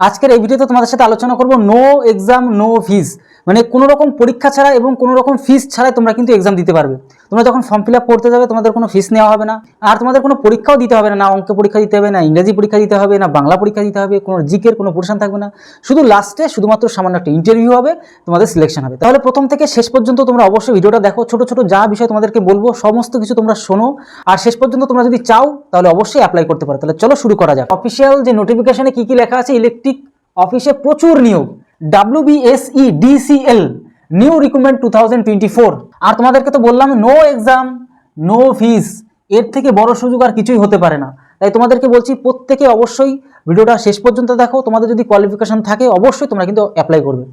আজকের এই ভিডিওতে তোমাদের সাথে আলোচনা করব নো এক্সাম নো ফিজ মানে কোনো রকম পরীক্ষা ছাড়া এবং কোনো রকম ফিস ছাড়াই তোমরা কিন্তু এক্সাম দিতে পারবে। তোমরা যখন ফর্ম ফিল করতে যাবে, তোমাদের কোনো ফিস নেওয়া হবে না। আর তোমাদের কোনো পরীক্ষাও দিতে হবে না না অঙ্ক পরীক্ষা দিতে হবে, না ইংরেজি পরীক্ষা দিতে হবে, না বাংলা পরীক্ষা দিতে হবে, কোনো জিকের কোনো পোর্শন থাকবে না। শুধু লাস্টে শুধুমাত্র সামান্য একটা ইন্টারভিউ হবে, তোমাদের সিলেকশন হবে। তাহলে প্রথম থেকে শেষ পর্যন্ত তোমরা অবশ্যই ভিডিওটা দেখো। ছোট ছোট যা বিষয় তোমাদেরকে বলব, সমস্ত কিছু তোমরা শোনো। আর শেষ পর্যন্ত তোমরা যদি চাও, তাহলে অবশ্যই অ্যাপ্লাই করতে পারো। তাহলে চলো শুরু করা যাক। অফিসিয়াল যে নোটিফিকেশনে কি কি লেখা আছে ইলেকট্রিক অফিসে প্রচুর নিয়োগ। WBSE DCL new recruitment two আর তোমাদেরকে তো বললাম নো এক্সাম নো ফিস এর থেকে বড় সুযোগ আর কিছুই হতে পারে না। তাই তোমাদেরকে বলছি, প্রত্যেকে অবশ্যই ভিডিওটা শেষ পর্যন্ত দেখো। তোমাদের যদি কোয়ালিফিকেশন থাকে, অবশ্যই তোমরা কিন্তু অ্যাপ্লাই করবে।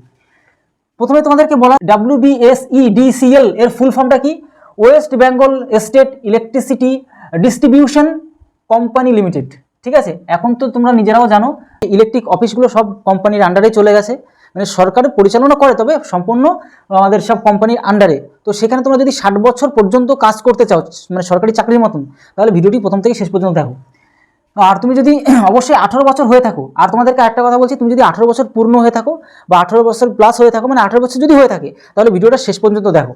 প্রথমে তোমাদেরকে বলা ডাব্লিউবিএসইডিসিএল এর ফুল ফর্মটা কি? West Bengal State Electricity Distribution Company Limited ঠিক আছে? এখন তো তোমরা নিজেরাও জানো ইলেকট্রিক অফিসগুলো সব কোম্পানির আন্ডারে চলে গেছে। মানে সরকার পরিচালনা করে, তবে সম্পূর্ণ আমাদের সব কোম্পানির আন্ডারে তো সেখানে তোমরা যদি ষাট বছর পর্যন্ত কাজ করতে চাও মানে সরকারি চাকরির মতন, তাহলে ভিডিওটি প্রথম থেকে শেষ পর্যন্ত দেখো। আর তুমি যদি অবশ্যই আঠারো বছর হয়ে থাকো, আর তোমাদেরকে একটা কথা বলছি, তুমি যদি আঠারো বছর পূর্ণ হয়ে থাকো বা আঠারো বছর প্লাস হয়ে থাকো মানে আঠারো বছর যদি হয়ে থাকে, তাহলে ভিডিওটা শেষ পর্যন্ত দেখো।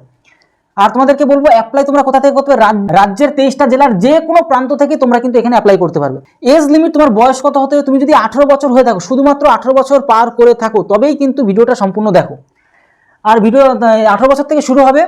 আর তোমাদেরকে বলব অ্যাপ্লাই তোমরা কোথা থেকে করতে পারবে? রাজ্যের তেইশটা জেলার যে কোনো প্রান্ত থেকে তোমরা কিন্তু এখানে অ্যাপ্লাই করতে পারবে। এজ লিমিট তোমার বয়স কত হতে তুমি যদি আঠারো বছর হয়ে থাকো, শুধুমাত্র আঠারো বছর পার করে থাকো, তবেই কিন্তু ভিডিওটা সম্পূর্ণ দেখো। আর ভিডিও আঠারো বছর থেকে শুরু হবে,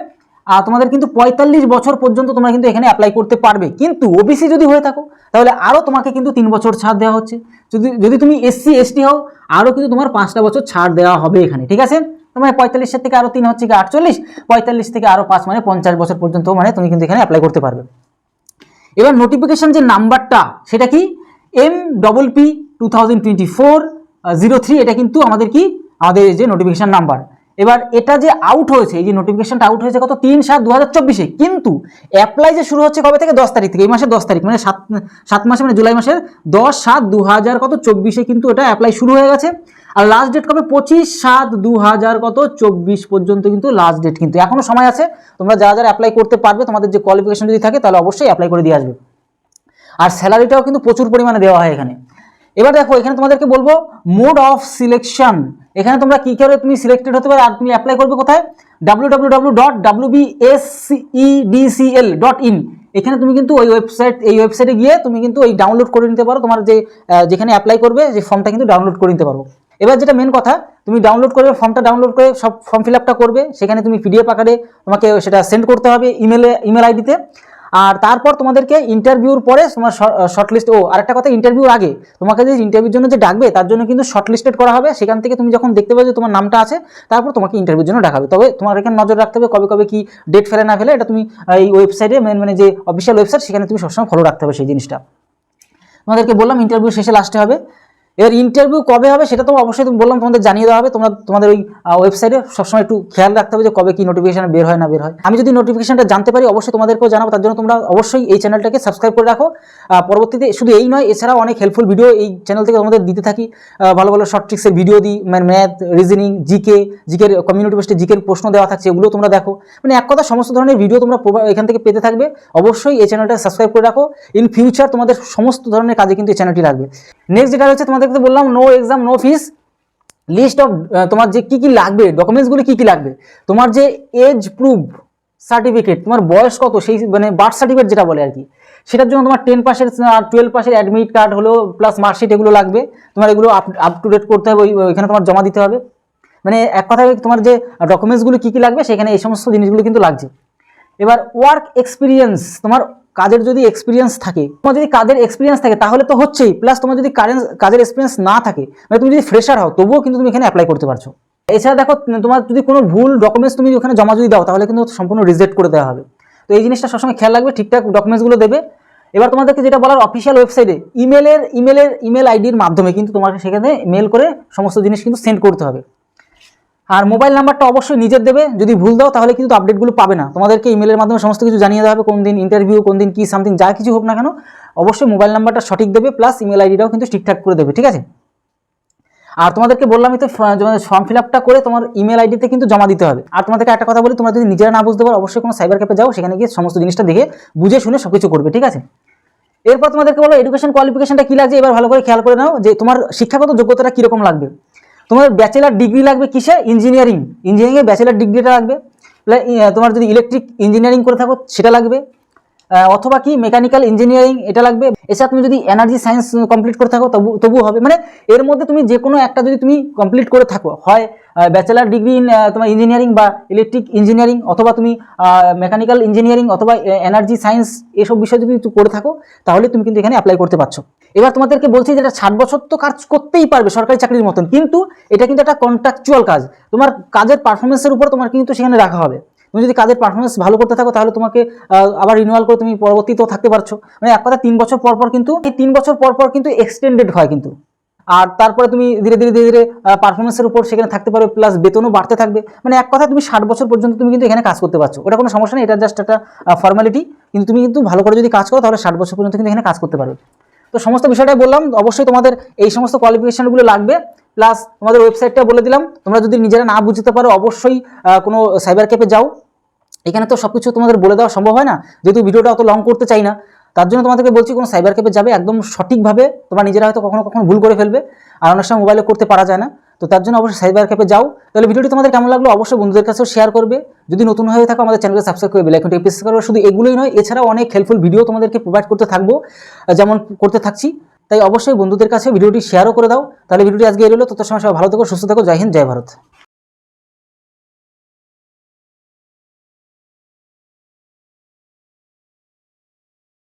আর তোমাদের কিন্তু পঁয়তাল্লিশ বছর পর্যন্ত তোমরা কিন্তু এখানে অ্যাপ্লাই করতে পারবে। কিন্তু ওবিসি যদি হয়ে থাকো, তাহলে আরও তোমাকে কিন্তু তিন বছর ছাড় দেওয়া হচ্ছে। যদি যদি তুমি এসসি এসটি হও আরও কিন্তু তোমার পাঁচটা বছর ছাড় দেওয়া হবে এখানে, ঠিক আছে? তোমার পঁয়তাল্লিশের থেকে আরও তিন হচ্ছে কি আটচল্লিশ, পঁয়তাল্লিশ থেকে আরও পাঁচ মানে পঞ্চাশ বছর পর্যন্ত মানে তুমি কিন্তু এখানে অ্যাপ্লাই করতে পারবে। এবার নোটিফিকেশন যে নাম্বারটা, সেটা কি? M double P two thousand four zero three এটা কিন্তু আমাদের কি? আমাদের যে নোটিফিকেশন নাম্বার এবার এটা যে আউট হয়েছে, এই যে নোটিফিকেশনটা আউট হয়েছে কত? তিন সাত দু হাজার চব্বিশে। কিন্তু অ্যাপ্লাই যে শুরু হচ্ছে কবে থেকে? দশ তারিখ থেকে, এই মাসের দশ তারিখ মানে সাত সাত মাসে মানে জুলাই মাসের দশ সাত দু হাজার কত? চব্বিশে কিন্তু এটা অ্যাপ্লাই শুরু হয়ে গেছে। আর লাস্ট ডেট কবে? পঁচিশ সাত দু হাজার কত? চব্বিশ পর্যন্ত কিন্তু লাস্ট ডেট কিন্তু। এখনও সময় আছে। তোমরা যারা যারা অ্যাপ্লাই করতে পারবে, তোমাদের যে কোয়ালিফিকেশন যদি থাকে, তাহলে অবশ্যই অ্যাপ্লাই করে দিয়ে আসবে। আর স্যালারিটাও কিন্তু প্রচুর পরিমাণে দেওয়া হয় এখানে। এবার দেখো, এখানে তোমাদেরকে বলব মোড অফ সিলেকশন এখানে তোমরা কী করে তুমি সিলেক্টেড হতে পারো? আর তুমি অ্যাপ্লাই করবে কোথায়? W dot B S dot in এখানে তুমি কিন্তু ওই ওয়েবসাইট এই ওয়েবসাইটে গিয়ে তুমি কিন্তু ওই ডাউনলোড করে নিতে পারো। তোমার যে যেখানে অ্যাপ্লাই করবে, যে ফর্মটা কিন্তু ডাউনলোড করে নিতে পারো। এবার যেটা মেন কথা, তুমি ডাউনলোড করবে ফর্মটা ডাউনলোড করে সব ফর্ম ফিল করবে, সেখানে তুমি পিডিএফ আকারে তোমাকে সেটা সেন্ড করতে হবে ইমেলে ইমেল আইডিতে আর তারপর তোমাদেরকে ইন্টারভিউর পরে তোমার শর্টলিস্ট ও, আরেকটা কথা ইন্টারভিউর আগে তোমাকে যে ইন্টারভিউর জন্য যে ডাকবে, তার জন্য কিন্তু শর্টলিস্টেড করা হবে। সেখান থেকে তুমি যখন দেখতে পাবে যে তোমার নামটা আছে, তারপর তোমাকে ইন্টারভিউর জন্য ডাকাবে তবে তোমার এখানে নজর রাখতে হবে কবে কবে কি ডেট ফেলে, না ফেলে, এটা তুমি এই ওয়েবসাইটে মেন মানে যে অফিসিয়াল ওয়েবসাইট সেখানে তুমি সবসময় ফলো রাখতে হবে সেই জিনিসটা। তোমাদেরকে বললাম ইন্টারভিউ শেষে লাস্টে হবে। এবার ইন্টারভিউ কবে হবে সেটা তো অবশ্যই তুমি বললাম, তোমাদের জানিয়ে দেওয়া হবে। তোমরা তোমাদের ওই ওয়েবসাইটে সবসময় একটু খেয়াল রাখতে হবে যে কবে কি নোটিফিকেশন বের হয় না বের হয়। আমি যদি নোটিফিকেশনটা জানতে পারি, অবশ্যই তোমাদেরকেও জানাব। তার জন্য তোমরা অবশ্যই এই চ্যানেলটাকে সাবস্ক্রাইব করে রাখো। পরবর্তীতে শুধু এই নয়, এছাড়াও অনেক হেল্পফুল ভিডিও এই চ্যানেল থেকে তোমাদের দিতে থাকি। ভালো ভালো শর্ট ট্রিক্সের ভিডিও দিই মানে ম্যাথ রিজনিং জিকে জিকের কমিউনিটি বেস্টে জিকের প্রশ্ন দেওয়া থাকছে এগুলো তোমরা দেখো। মানে এক কথা, সমস্ত ধরনের ভিডিও তোমরা এখান থেকে পেতে থাকবে। অবশ্যই এই চ্যানেলটা সাবস্ক্রাইব করে রাখো। ইন ফিউচার তোমাদের সমস্ত ধরনের কাজে কিন্তু এই চ্যানেলটি লাগবে। নেক্সট যেটা হচ্ছে তোমাদেরকে তো বললাম no exam no fees list of তোমার যে কি কি লাগবে ডকুমেন্টসগুলো কি কি লাগবে? তোমার যে এজ প্রুফ সার্টিফিকেট তোমার বয়স কত, সেই মানে বার্থ সার্টিফিকেট যেটা বলে আর কি, সেটার জন্য তোমার টেন পাসের টুয়েলভ পাসের অ্যাডমিট কার্ড হলো প্লাস মার্কশিট এগুলো লাগবে। তোমার এগুলো আপ টু ডেট করতে হবে, ওই, ওইখানে তোমার জমা দিতে হবে। মানে এক কথায় তোমার যে ডকুমেন্টসগুলো কী কী লাগবে, সেখানে এই সমস্ত জিনিসগুলো কিন্তু লাগছে। এবার ওয়ার্ক এক্সপিরিয়েন্স তোমার কাজের যদি এক্সপিরিয়েন্স থাকে, তোমার যদি কাজের এক্সপিরিয়েন্স থাকে, তাহলে তো হচ্ছেই। প্লাস তোমার যদি কারেন্ট কাজের এক্সপিরিয়েন্স না থাকে মানে তুমি যদি ফ্রেশার হও, তবুও কিন্তু তুমি এখানে অ্যাপ্লাই করতে পারছ। এছাড়া দেখো, তোমার যদি কোনো ভুল ডকুমেন্টস তুমি ওখানে জমা যদি দাও, তাহলে কিন্তু সম্পূর্ণ রিজেক্ট করে দেওয়া হবে। তো এই জিনিসটা সবসময় খেয়াল রাখবে, ঠিকঠাক ডকুমেন্টসগুলো দেবে। এবার তোমাদেরকে যেটা বলার অফিসিয়াল ওয়েবসাইটে ইমেলের ইমেলের ইমেল আইডির মাধ্যমে কিন্তু তোমাকে সেখানে মেল করে সমস্ত জিনিস কিন্তু সেন্ড করতে হবে। আর মোবাইল নাম্বারটা অবশ্যই নিজের দেবে। যদি ভুল দাও, তাহলে কিন্তু আপডেটগুলো পাবে না। তোমাদেরকে ইমেলের মাধ্যমে সমস্ত কিছু জানিয়ে দেওয়া হবে, কোন দিন ইন্টারভিউ কোন দিন কী সামথিং যা কিছু হোক না কেন। অবশ্যই মোবাইল নাম্বারটা সঠিক দেবে প্লাস ইমেল আইডিটাও কিন্তু ঠিকঠাক করে দেবে, ঠিক আছে? আর তোমাদেরকে বললামই তো ফর্ম ফিল আপটা করে তোমার ইমেল আইডিতে কিন্তু জমা দিতে হবে। আর তোমাদেরকে একটা কথা বলি, তোমরা যদি নিজেরা না বুঝতে পারো, অবশ্যই কোনো সাইবার ক্যাফে যাও, সেখানে গিয়ে সমস্ত জিনিসটা দেখে, বুঝে শুনে সব কিছু করবে, ঠিক আছে? এরপর তোমাদেরকে বলো এডুকেশন কোয়ালিফিকেশনটা কী লাগছে? এবার ভালো করে খেয়াল করে নাও যে তোমার শিক্ষাগত যোগ্যতাটা কীরকম লাগবে? তোমার ব্যাচেলার ডিগ্রি লাগবে কিসে? ইঞ্জিনিয়ারিং ইঞ্জিনিয়ারিংয়ে ব্যাচেলার ডিগ্রিটা লাগবে। তোমার যদি ইলেকট্রিক ইঞ্জিনিয়ারিং করে থাকো, সেটা লাগবে। অথবা কি মেকানিক্যাল ইঞ্জিনিয়ারিং এটা লাগবে। এছাড়া তুমি যদি এনার্জি সায়েন্স কমপ্লিট করে থাকো, তবু তবু হবে। মানে এর মধ্যে তুমি যে কোনো একটা যদি তুমি কমপ্লিট করে থাকো, হয় ব্যাচেলার ডিগ্রি ইন তোমার ইঞ্জিনিয়ারিং বা ইলেকট্রিক ইঞ্জিনিয়ারিং অথবা তুমি মেকানিক্যাল ইঞ্জিনিয়ারিং অথবা এনার্জি সায়েন্স এসব বিষয় যদি করে থাকো, তাহলে তুমি কিন্তু এখানে অ্যাপ্লাই করতে পারছ। এবার তোমাদেরকে বলছি যে এটা ষাট বছর তো কাজ করতেই পারবে সরকারি চাকরির মতন, কিন্তু এটা কিন্তু একটা কন্ট্রাকচুয়াল কাজ। তোমার কাজের পারফরমেন্সের উপর তোমার কিন্তু সেখানে রাখা হবে। তুমি যদি কাজের পারফরমেন্স ভালো করতে থাকো, তাহলে তোমাকে আবার রিনিউয়াল করে তুমি পরবর্তীতেও থাকতে পারছ। মানে এক কথা, তিন বছর পর পর কিন্তু, এই তিন বছর পর পর কিন্তু এক্সটেন্ডেড হয় কিন্তু। আর তারপরে তুমি ধীরে ধীরে ধীরে ধীরে পারফরমেন্সের উপর সেখানে থাকতে পারবে প্লাস বেতনও বাড়তে থাকবে। মানে এক কথা, তুমি ষাট বছর পর্যন্ত তুমি কিন্তু এখানে কাজ করতে পারছ। ওটা কোনো সমস্যা নেই, এটা জাস্ট একটা ফর্মালিটি কিন্তু তুমি কিন্তু ভালো করে যদি কাজ করো, তাহলে ষাট বছর পর্যন্ত কিন্তু এখানে কাজ করতে পারবে। তো সমস্ত বিষয়টাই বললাম, অবশ্যই তোমাদের এই সমস্ত কোয়ালিফিকেশনগুলো লাগবে। প্লাস তোমাদের ওয়েবসাইটটা বলে দিলাম, তোমরা যদি নিজেরা না বুঝতে পারো, অবশ্যই কোনো সাইবার ক্যাপে যাও। এখানে তো সব কিছু তোমাদের বলে দেওয়া সম্ভব হয় না, যেহেতু ভিডিওটা অত লং করতে চাই না। তার জন্য তোমাদেরকে বলছি, কোনো সাইবার ক্যাফে যাবে, একদম সঠিকভাবে তোমরা নিজেরা হয়তো কখনো কখনো ভুল করে ফেলবে। আর অনেক সময় মোবাইলে করতে পারা যায় না। তো তার জন্য অবশ্যই সাইবার ক্যাপে যাও। তাহলে ভিডিওটি তোমাদের কেমন লাগল অবশ্যই বন্ধুদের কাছেও শেয়ার করবে। যদি নতুন হয়ে থাকো, আমাদের চ্যানেলকে সাবস্ক্রাইব করে বেলাইকনটি প্রেস করবে শুধু এগুলোই নয়, এছাড়াও অনেক হেল্পফুল ভিডিও তোমাদেরকে প্রোভাইড করতে থাকব যেমন করতে থাকছি। তাই অবশ্যই বন্ধুদের কাছে ভিডিওটি শেয়ারও করে দাও। তাহলে ভিডিওটি আজকে এলো তত সময় সবাই ভালো থেকো, সুস্থ থাকো। জয় হিন্দ, জয় ভারত।